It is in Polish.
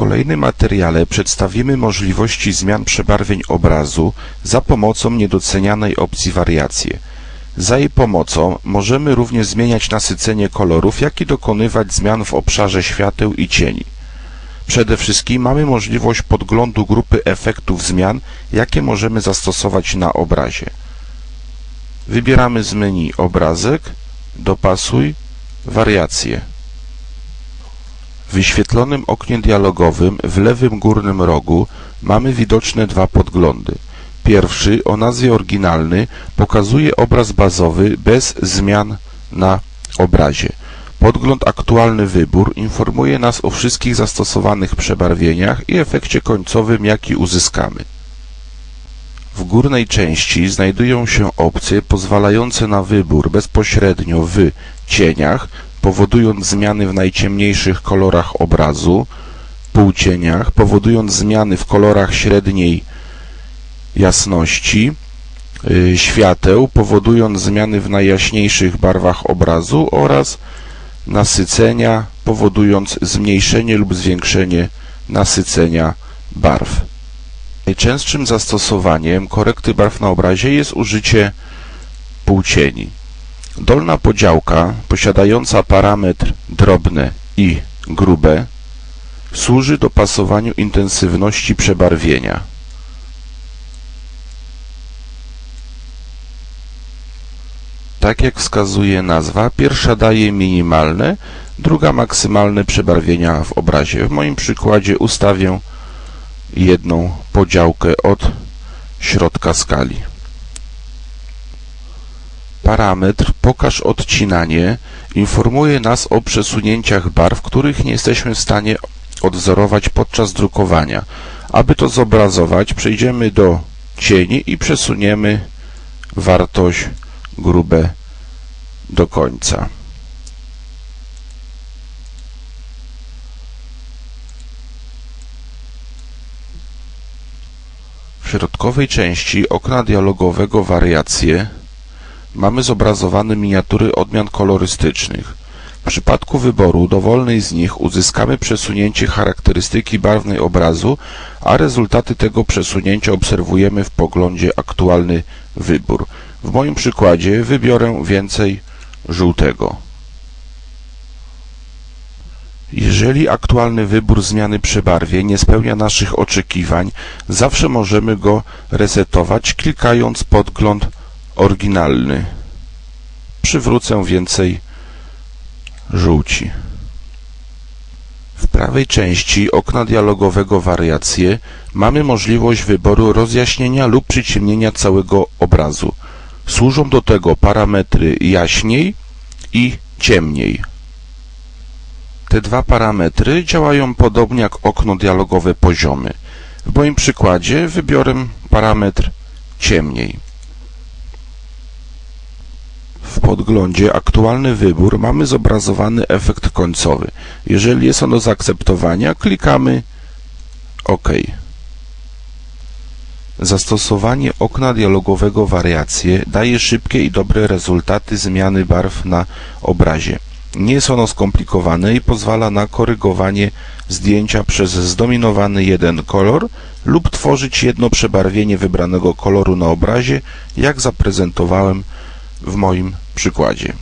kolejnym materiale przedstawimy możliwości zmian przebarwień obrazu za pomocą niedocenianej opcji wariacje. Za jej pomocą możemy również zmieniać nasycenie kolorów, jak i dokonywać zmian w obszarze świateł i cieni. Przede wszystkim mamy możliwość podglądu grupy efektów zmian, jakie możemy zastosować na obrazie. Wybieramy z menu Obrazek, Dopasuj, Wariacje. Wyświetlonym oknie dialogowym w lewym górnym rogu mamy widoczne dwa podglądy. Pierwszy, o nazwie oryginalny, pokazuje obraz bazowy bez zmian na obrazie. Podgląd Aktualny wybór informuje nas o wszystkich zastosowanych przebarwieniach i efekcie końcowym, jaki uzyskamy. W górnej części znajdują się opcje pozwalające na wybór bezpośrednio w cieniach, powodując zmiany w najciemniejszych kolorach obrazu, półcieniach, powodując zmiany w kolorach średniej jasności, yy, świateł, powodując zmiany w najjaśniejszych barwach obrazu oraz nasycenia, powodując zmniejszenie lub zwiększenie nasycenia barw. Najczęstszym zastosowaniem korekty barw na obrazie jest użycie półcieni. Dolna podziałka, posiadająca parametr drobne i grube, służy dopasowaniu intensywności przebarwienia. Tak jak wskazuje nazwa, pierwsza daje minimalne, druga maksymalne przebarwienia w obrazie. W moim przykładzie ustawię jedną podziałkę od środka skali. Parametr Pokaż odcinanie informuje nas o przesunięciach barw, których nie jesteśmy w stanie odwzorować podczas drukowania. Aby to zobrazować, przejdziemy do cieni i przesuniemy wartość grube do końca. W środkowej części okna dialogowego wariacje mamy zobrazowane miniatury odmian kolorystycznych. W przypadku wyboru dowolnej z nich uzyskamy przesunięcie charakterystyki barwnej obrazu, a rezultaty tego przesunięcia obserwujemy w poglądzie aktualny wybór. W moim przykładzie wybiorę więcej żółtego. Jeżeli aktualny wybór zmiany przebarwień nie spełnia naszych oczekiwań, zawsze możemy go resetować klikając podgląd oryginalny. Przywrócę więcej żółci. W prawej części okna dialogowego wariacje mamy możliwość wyboru rozjaśnienia lub przyciemnienia całego obrazu. Służą do tego parametry jaśniej i ciemniej. Te dwa parametry działają podobnie jak okno dialogowe poziomy. W moim przykładzie wybiorę parametr ciemniej. W podglądzie Aktualny wybór mamy zobrazowany efekt końcowy. Jeżeli jest on do zaakceptowania, klikamy OK. Zastosowanie okna dialogowego wariacje daje szybkie i dobre rezultaty zmiany barw na obrazie. Nie jest ono skomplikowane i pozwala na korygowanie zdjęcia przez zdominowany jeden kolor lub tworzyć jedno przebarwienie wybranego koloru na obrazie, jak zaprezentowałem w moim przykładzie.